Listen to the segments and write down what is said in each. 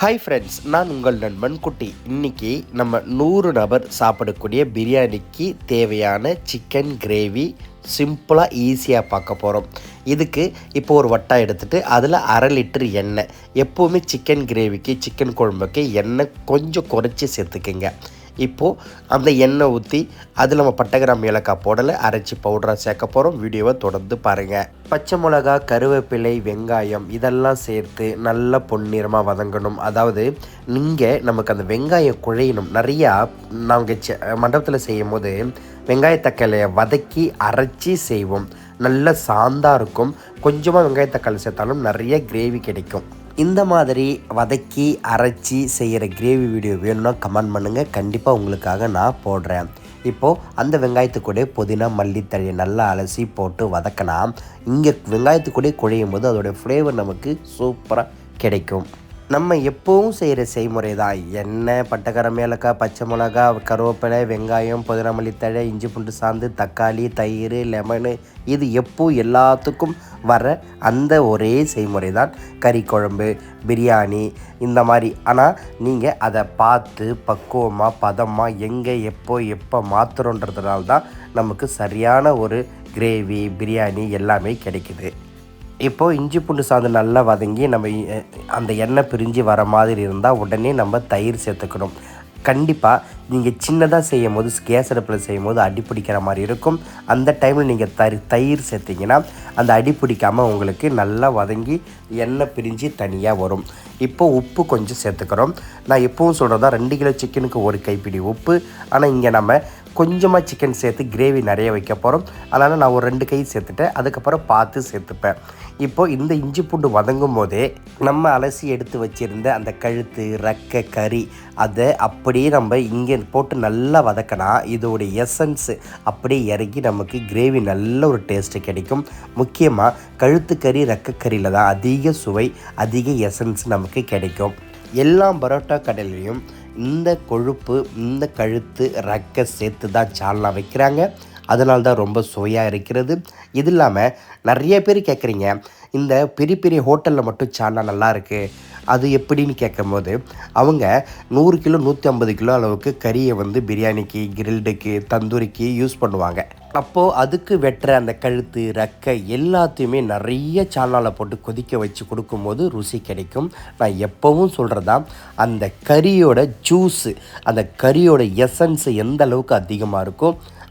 Hi friends நான் உங்கள் நண்பன் குட்டி. இன்னைக்கு நம்ம நூறு நபர் சாப்பிடக்கூடிய பிரியாணிக்கு தேவையான சிக்கன் கிரேவி சிம்பிளாக ஈஸியாக பார்க்க போகிறோம் இதுக்கு இப்போ ஒரு வட்டா எடுத்துகிட்டு அதில் அரை லிட்டர் எண்ணெய் எப்போவுமே சிக்கன் கிரேவிக்கு சிக்கன் குழம்புக்கு எண்ணெய் கொஞ்சம் குறைச்சி சேர்த்துக்குங்க. இப்போது அந்த எண்ணெய் ஊற்றி அதில் நம்ம பட்டகிராம் ஏலக்காய் போடலை அரைச்சி பவுடராக சேர்க்க போகிறோம் வீடியோவை தொடர்ந்து பாருங்கள் பச்சை மிளகா கருவேப்பிலை வெங்காயம் இதெல்லாம் சேர்த்து நல்லா பொன்னிறமாக வதங்கணும். அதாவது நீங்கள் நமக்கு அந்த வெங்காயம் குழையணும். நிறையா நாங்கள் செ மண்டபத்தில் செய்யும் போது வெங்காய வதக்கி அரைச்சி செய்வோம். நல்ல சாந்தாக இருக்கும். கொஞ்சமாக வெங்காயத்தக்காளி சேர்த்தாலும் நிறைய கிரேவி கிடைக்கும். இந்த மாதிரி வதக்கி அரைச்சி செய்கிற கிரேவி வீடியோ வேணும்னா கமெண்ட் பண்ணுங்கள் கண்டிப்பாக உங்களுக்காக நான் போடுறேன். இப்போது அந்த வெங்காயத்துக்கூட புதினா மல்லித்தழையை நல்லா அலசி போட்டு வதக்கினா இங்கே வெங்காயத்துக்கூட குழையும் போது அதோடய ஃப்ளேவர் நமக்கு சூப்பராக கிடைக்கும். நம்ம எப்போவும் செய்கிற செய்முறை தான் எண்ணெய் பட்டக்கரம் ஏலக்காய் பச்சை மிளகா கருவேப்பிலை வெங்காயம் புதினா மல்லித்தழை இஞ்சி பூண்டு சாந்து தக்காளி தயிர் லெமனு இது எப்போ எல்லாத்துக்கும் வர அந்த ஒரே செய்முறை தான் கறி குழம்பு பிரியாணி இந்த மாதிரி. ஆனால் நீங்கள் அதை பார்த்து பக்குவமாக பதமாக எங்கே எப்போ எப்போ மாற்றுறோன்றதுனால தான் நமக்கு சரியான ஒரு கிரேவி பிரியாணி எல்லாமே கிடைக்குது. இப்போது இஞ்சி பூண்டு சாந்து நல்லா வதங்கி நம்ம அந்த எண்ணெய் பிரிஞ்சு வர மாதிரி இருந்தால் உடனே நம்ம தயிர் சேர்த்துக்கணும். கண்டிப்பாக நீங்கள் சின்னதாக செய்யும் போது கேஸ் அடுப்பில் செய்யும் போது அடி பிடிக்கிற மாதிரி இருக்கும். அந்த டைமில் நீங்கள் தரி தயிர் சேர்த்திங்கன்னா அந்த அடி பிடிக்காமல் உங்களுக்கு நல்லா வதங்கி எண்ணெய் பிரிஞ்சு தனியாக வரும். இப்போ உப்பு கொஞ்சம் சேர்த்துக்கிறோம். நான் எப்பவும் சொல்கிறதா ரெண்டு கிலோ சிக்கனுக்கு ஒரு கைப்பிடி உப்பு. ஆனால் இங்கே நம்ம கொஞ்சமாக சிக்கன் சேர்த்து கிரேவி நிறைய வைக்க போகிறோம் அதனால் நான் ஒரு ரெண்டு கை சேர்த்துட்டேன். அதுக்கப்புறம் பார்த்து சேர்த்துப்பேன். இப்போது இந்த இஞ்சி பூண்டு வதங்கும் போதே நம்ம அலசி எடுத்து வச்சிருந்த அந்த கழுத்து ரக்க கறி அதை அப்படியே நம்ம இங்கே போட்டு நல்லா வதக்கினா இதோடைய எசன்ஸு அப்படியே இறங்கி நமக்கு கிரேவி நல்ல ஒரு டேஸ்ட்டு கிடைக்கும். முக்கியமாக கழுத்து கறி தான் அதிக சுவை அதிக எசன்ஸ் நமக்கு கிடைக்கும். எல்லா பரோட்டா கடையிலையும் இந்த கொழுப்பு இந்த கழுத்து ரக்க சேர்த்து தான் சால்னா வைக்கிறாங்க. அதனால் தான் ரொம்ப சுவையாக இருக்கிறது. இது இல்லாமல் நிறைய பேர் கேட்குறீங்க இந்த பெரிய பெரிய ஹோட்டலில் மட்டும் சால்னா நல்லா இருக்குது அது எப்படின்னு கேட்கும்போது அவங்க நூறு கிலோ நூற்றி ஐம்பது கிலோ அளவுக்கு கறியை வந்து பிரியாணிக்கு கிரில்டுக்கு தந்தூரிக்கு யூஸ் பண்ணுவாங்க. அப்போது அதுக்கு வெட்டுற அந்த கழுத்து ரக்கை எல்லாத்தையுமே நிறைய சால்னாவில் போட்டு கொதிக்க வச்சு கொடுக்கும்போது ருசி கிடைக்கும். நான் எப்போவும் சொல்கிறதா அந்த கறியோட ஜூஸு அந்த கறியோட எசன்ஸு எந்த அளவுக்கு அதிகமாக இருக்கோ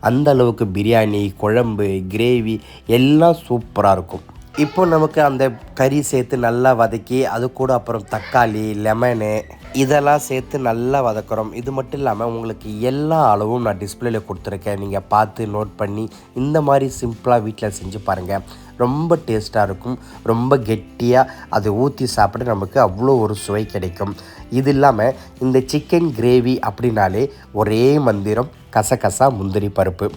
அந்த அளவுக்கு பிரியாணி குழம்பு கிரேவி எல்லாம் சூப்பராக இருக்கும். இப்போ நமக்கு அந்த கறி சேர்த்து நல்லா வதக்கி அது கூட அப்புறம் தக்காளி லெமனு இதெல்லாம் சேர்த்து நல்லா வதக்குறோம். இது மட்டும் இல்லாமல் உங்களுக்கு எல்லா அளவும் நான் டிஸ்பிளேல கொடுத்துருக்கேன். நீங்கள் பார்த்து நோட் பண்ணி இந்த மாதிரி சிம்பிளாக வீட்டில் செஞ்சு பாருங்கள் ரொம்ப டேஸ்ட்டாக இருக்கும். ரொம்ப கெட்டியாக அதை ஊற்றி சாப்பிட நமக்கு அவ்வளோ ஒரு சுவை கிடைக்கும். இது இல்லாமல் இந்த சிக்கன் கிரேவி அப்படின்னாலே ஒரே மந்திரம். கசகசா முந்திரி பருப்பு.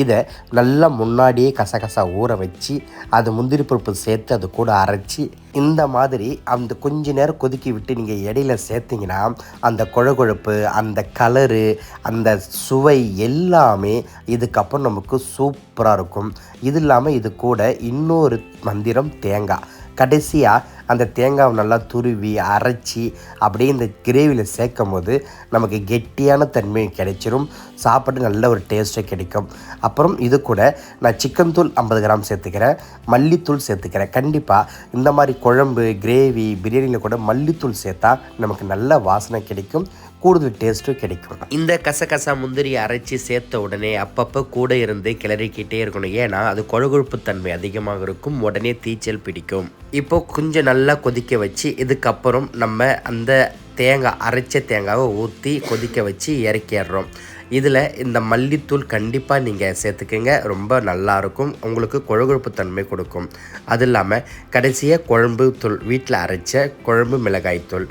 இதை நல்லா முன்னாடியே கசகசா ஊற வச்சு அது முந்திரி பருப்பு சேர்த்து அது கூட அரைச்சி இந்த மாதிரி அந்த கொஞ்ச நேரம் கொதிக்கி விட்டு நீங்கள் இடையில சேர்த்திங்கன்னா அந்த குழகுழப்பு அந்த கலரு அந்த சுவை எல்லாமே இதுக்கப்புறம் நமக்கு சூப்பராக இருக்கும். இது இல்லாமல் இது கூட இன்னொரு மந்திரம் தேங்காய். கடைசியாக அந்த தேங்காவை நல்லா துருவி அரைச்சி அப்படியே இந்த கிரேவியில் சேர்க்கும் போது நமக்கு கெட்டியான தன்மை கிடைச்சிரும். சாப்பிட்டு நல்ல ஒரு டேஸ்ட்டை கிடைக்கும். அப்புறம் இது கூட நான் சிக்கன் தூள் ஐம்பது கிராம் சேர்த்துக்கிறேன். மல்லித்தூள் சேர்த்துக்கிறேன். கண்டிப்பாக இந்த மாதிரி குழம்பு கிரேவி பிரியாணியில் கூட மல்லித்தூள் சேர்த்தா நமக்கு நல்ல வாசனை கிடைக்கும். கூடுதல் டேஸ்ட்டும் கிடைக்கும். இந்த கசகசா முந்திரி அரைச்சி சேர்த்த உடனே அப்பப்போ கூட இருந்து கிளறிக்கிட்டே இருக்கணும். ஏன்னா அது கொழுகொழுப்பு தன்மை அதிகமாக இருக்கும். உடனே தீச்சல் பிடிக்கும். இப்போ கொஞ்சம் நல்லா கொதிக்க வச்சு இதுக்கப்புறம் நம்ம அந்த தேங்காய் அரைச்ச தேங்காவை ஊற்றி கொதிக்க வச்சு இறக்கிடுறோம். இதில் இந்த மல்லித்தூள் கண்டிப்பாக நீங்கள் சேர்த்துக்கங்க. ரொம்ப நல்லாயிருக்கும் உங்களுக்கு கொழுகொழுப்பு தன்மை கொடுக்கும். அது இல்லாமல் கடைசியாக குழம்பு தூள் வீட்டில் அரைச்ச குழம்பு மிளகாய் தூள்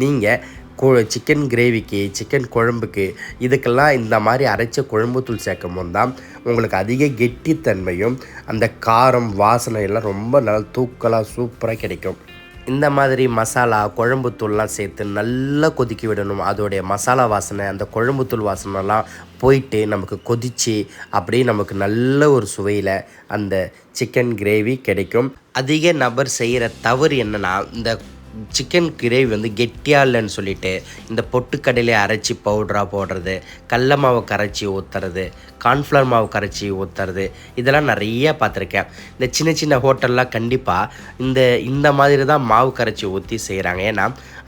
நீங்கள் சிக்கன் கிரேவிக்கு சிக்கன் குழம்புக்கு இதுக்கெல்லாம் இந்த மாதிரி அரைச்ச குழம்புத்தூள் சேர்க்கும் போது தான் உங்களுக்கு அதிக கெட்டித்தன்மையும் அந்த காரம் வாசனை எல்லாம் ரொம்ப நல்லா தூக்கலாக சூப்பராக கிடைக்கும். இந்த மாதிரி மசாலா குழம்புத்தூள்லாம் சேர்த்து நல்லா கொதிக்க விடணும். அதோடைய மசாலா வாசனை அந்த குழம்புத்தூள் வாசனைலாம் போயிட்டு நமக்கு கொதிச்சு அப்படியே நமக்கு நல்ல ஒரு சுவையில் அந்த சிக்கன் கிரேவி கிடைக்கும். அதிக நபர் செய்கிற தவறு என்னென்னா இந்த சிக்கன் கிரேவி வந்து கெட்டியாக இல்லைன்னு சொல்லிட்டு இந்த பொட்டுக்கடையிலே அரைச்சி பவுடராக போடுறது கடல மாவு கரைச்சி ஊற்றுறது கார்ன்ஃப்ளவர் மாவு கரைச்சி ஊற்றுறது இதெல்லாம் நிறைய பார்த்துருக்கேன். இந்த சின்ன சின்ன ஹோட்டல்லாம் கண்டிப்பாக இந்த இந்த மாதிரி தான் மாவு கரைச்சி ஊற்றி செய்கிறாங்க ஏன்னா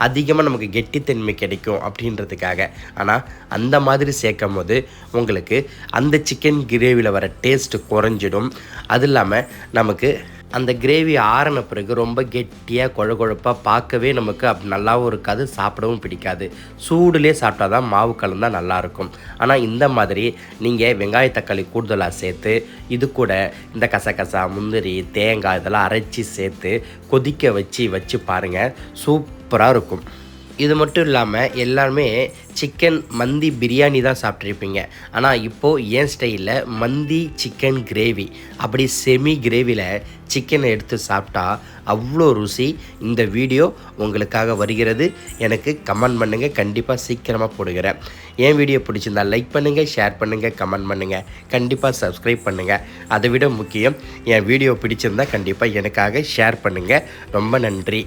அதிகமாக நமக்கு கெட்டித்தன்மை கிடைக்கும் அப்படின்றதுக்காக. ஆனால் அந்த மாதிரி சேர்க்கும் போது உங்களுக்கு அந்த சிக்கன் கிரேவியில் வர டேஸ்ட்டு குறைஞ்சிடும். அது இல்லாமல் நமக்கு அந்த கிரேவி ஆறின பிறகு ரொம்ப கெட்டியாக குழ குழப்பாக பார்க்கவே நமக்கு அப் நல்லாவும் இருக்காது சாப்பிடவும் பிடிக்காது. சூடுலேயே சாப்பிட்டா தான் மாவு கலந்தால் நல்லாயிருக்கும் ஆனால் இந்த மாதிரி நீங்கள் வெங்காய தக்காளி கூடுதலாக சேர்த்து இது கூட இந்த கசகசா முந்திரி தேங்காய் இதெல்லாம் அரைச்சி சேர்த்து கொதிக்க வச்சு வச்சு பாருங்கள் சூப்பராக இருக்கும். இது மட்டும் இல்லாமல் எல்லாருமே சிக்கன் மந்தி பிரியாணி தான் சாப்பிட்ருப்பீங்க ஆனால் இப்போது ஏன் ஸ்டைலில் மந்தி சிக்கன் கிரேவி அப்படி செமி கிரேவியில் சிக்கனை எடுத்து சாப்பிட்டா அவ்வளோ ருசி. இந்த வீடியோ உங்களுக்காக வருகிறது. எனக்கு கமெண்ட் பண்ணுங்கள் கண்டிப்பாக சீக்கிரமாக போடுகிறேன். என் வீடியோ பிடிச்சிருந்தா லைக் பண்ணுங்கள் ஷேர் பண்ணுங்கள் கமெண்ட் பண்ணுங்கள் கண்டிப்பாக சப்ஸ்கிரைப் பண்ணுங்கள் அதை விட முக்கியம் என் வீடியோ பிடிச்சிருந்தா கண்டிப்பாக எனக்காக ஷேர் பண்ணுங்கள் ரொம்ப நன்றி.